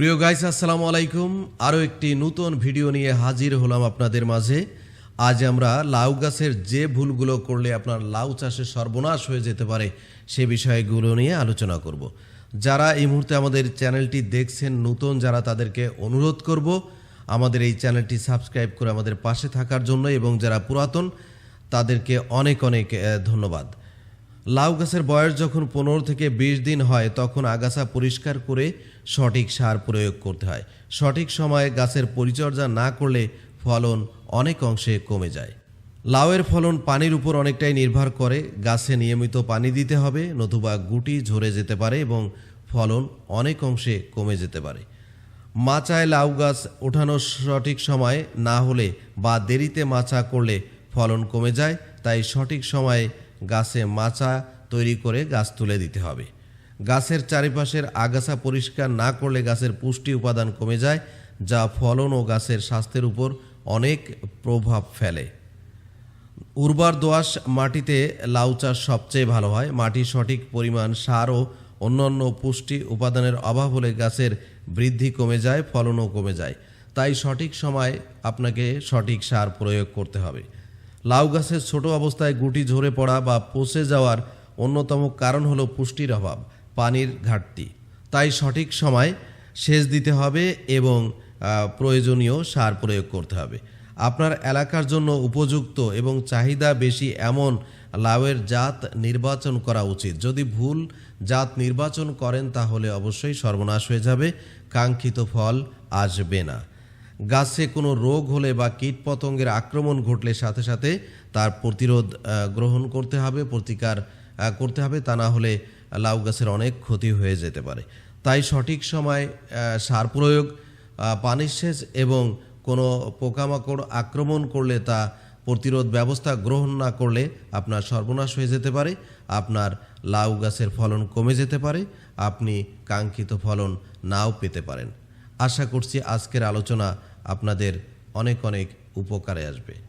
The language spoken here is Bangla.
প্রিয় গাইস আসসালামু আলাইকুম। আরও একটি নতুন ভিডিও নিয়ে হাজির হলাম আপনাদের মাঝে। আজ আমরা লাউ গাছের যে ভুলগুলো করলে আপনার লাউ চাষে সর্বনাশ হয়ে যেতে পারে, সে বিষয়গুলো নিয়ে আলোচনা করব। যারা এই মুহূর্তে আমাদের চ্যানেলটি দেখছেন, নতুন যারা তাদেরকে অনুরোধ করব, আমাদের এই চ্যানেলটি সাবস্ক্রাইব করে আমাদের পাশে থাকার জন্য এবং যারা পুরাতন, তাদেরকে অনেক অনেক ধন্যবাদ। লাউ গাছের বয়স যখন পনেরো থেকে বিশ দিন হয়, তখন আগাছা পরিষ্কার করে সঠিক সার প্রয়োগ করতে হয়। সঠিক সময়ে গাছের পরিচর্যা না করলে ফলন অনেক অংশে কমে যায়। লাউয়ের ফলন পানির উপর অনেকটাই নির্ভর করে। গাছে নিয়মিত পানি দিতে হবে, নতুবা গুটি ঝরে যেতে পারে এবং ফলন অনেক অংশে কমে যেতে পারে। মাচায় লাউ গাছ ওঠানোর সঠিক সময় না হলে বা দেরিতে মাচা করলে ফলন কমে যায়, তাই সঠিক সময়ে গাছে মাচা তৈরি করে গাছ তুলে দিতে হবে। গাছের চারিপাশের আগাছা পরিষ্কার না করলে গাছের পুষ্টি উপাদান কমে যায়, যা ফলন ও গাছের স্বাস্থ্যের উপর অনেক প্রভাব ফেলে। উর্বর দোআঁশ মাটিতে লাউ চাষ সবচেয়ে ভালো হয়। মাটি সঠিক পরিমাণ সার ও অন্যান্য পুষ্টি উপাদানের অভাব হলে গাছের বৃদ্ধি কমে যায়, ফলনও কমে যায়। তাই সঠিক সময় আপনাকে সঠিক সার প্রয়োগ করতে হবে। লাউ গাছের ছোট অবস্থায় গুটি ঝরে পড়া বা পচে যাওয়ার অন্যতম কারণ হলো পুষ্টির অভাব, পানির ঘাটতি। তাই সঠিক সময় সেচ দিতে হবে এবং প্রয়োজনীয় সার প্রয়োগ করতে হবে। আপনার এলাকার জন্য উপযুক্ত এবং চাহিদা বেশি এমন লাউয়ের জাত নির্বাচন করা উচিত। যদি ভুল জাত নির্বাচন করেন তাহলে অবশ্যই সর্বনাশ হয়ে যাবে, কাঙ্ক্ষিত ফল আসবে না। গাছে কোনো রোগ হলে বা কীটপতঙ্গের আক্রমণ ঘটলে সাথে সাথে তার প্রতিরোধ গ্রহণ করতে হবে, প্রতিকার করতে হবে। তা না হলে লাউ গাছের অনেক ক্ষতি হয়ে যেতে পারে। তাই সঠিক সময় সার প্রয়োগ পানির সেচ এবং কোনো পোকামাকড় আক্রমণ করলে তা প্রতিরোধ ব্যবস্থা গ্রহণ না করলে আপনার সর্বনাশ হয়ে যেতে পারে। আপনার লাউ গাছের ফলন কমে যেতে পারে। আপনি কাঙ্ক্ষিত ফলন নাও পেতে পারেন। আশা করছি আজকের আলোচনা আপনাদের অনেক অনেক উপকারে আসবে।